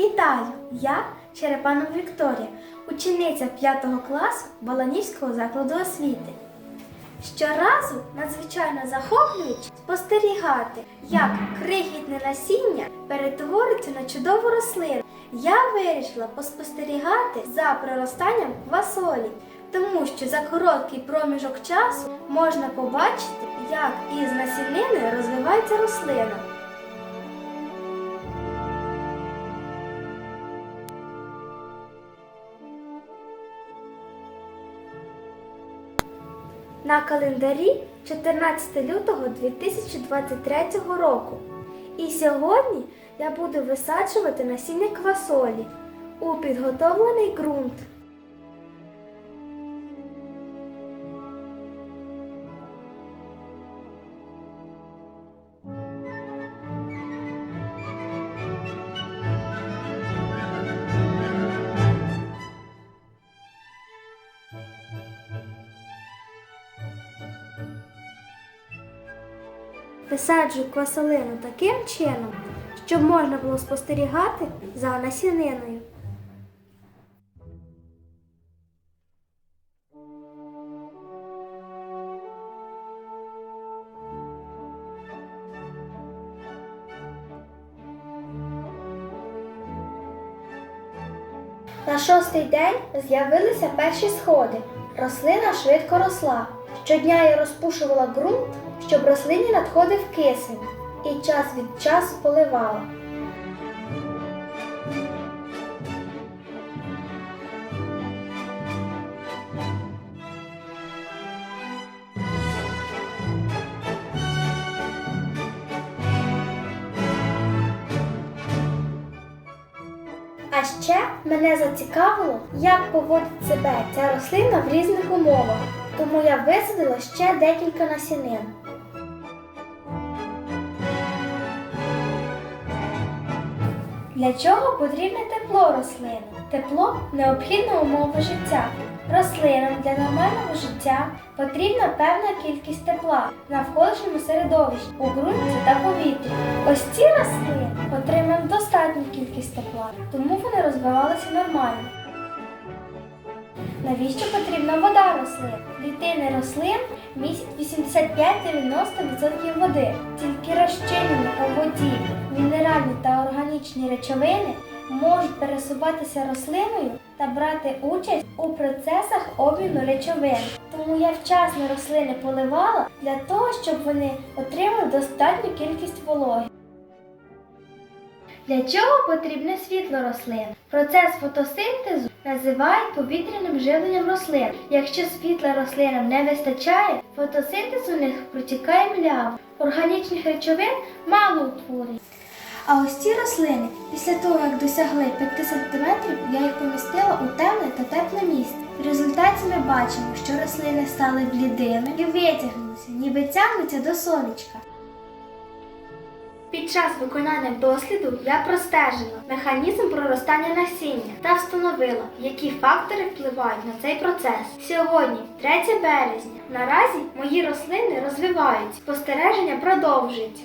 Вітаю! Я Черепанова Вікторія, учениця 5 класу Баланівського закладу освіти. Щоразу надзвичайно захоплююче спостерігати, як крихітне насіння перетвориться на чудову рослину. Я вирішила поспостерігати за проростанням квасолі, тому що за короткий проміжок часу можна побачити, як із насінини розвивається рослина. На календарі 14 лютого 2023 року. І сьогодні я буду висаджувати насіння квасолі у підготовлений ґрунт. Висаджую квасолину таким чином, щоб можна було спостерігати за насіниною. На шостий день з'явилися перші сходи. Рослина швидко росла. Щодня я розпушувала ґрунт, щоб рослині надходив кисень, і час від часу поливала. А ще мене зацікавило, як поводить себе ця рослина в різних умовах, тому я висадила ще декілька насінин. Для чого потрібне тепло рослини? Тепло необхідна умова життя. Рослинам для нормального життя потрібна певна кількість тепла в навколишньому середовищі, у ґрунті та повітрі. Ось ці рослини отримують достатню кількість тепла, тому вони розвивалися нормально. Навіщо потрібна вода рослин? Клітини рослин містять 85-90% води. Тільки розчинені у воді мінеральні та органічні речовини можуть пересуватися рослиною та брати участь у процесах обміну речовин. Тому я вчасно рослини поливала для того, щоб вони отримали достатню кількість вологи. Для чого потрібне світло рослин? Процес фотосинтезу називають повітряним живленням рослин. Якщо світла рослинам не вистачає, фотосинтез у них протікає мляво. Органічних речовин мало утворюється. А ось ці рослини, після того, як досягли 5 см, я їх помістила у темне та тепле місце. В результаті ми бачимо, що рослини стали блідими і витягнулися, ніби тягнуться до сонечка. Під час виконання досліду я простежила механізм проростання насіння та встановила, які фактори впливають на цей процес. Сьогодні, 3 березня, наразі мої рослини розвиваються, спостереження продовжується.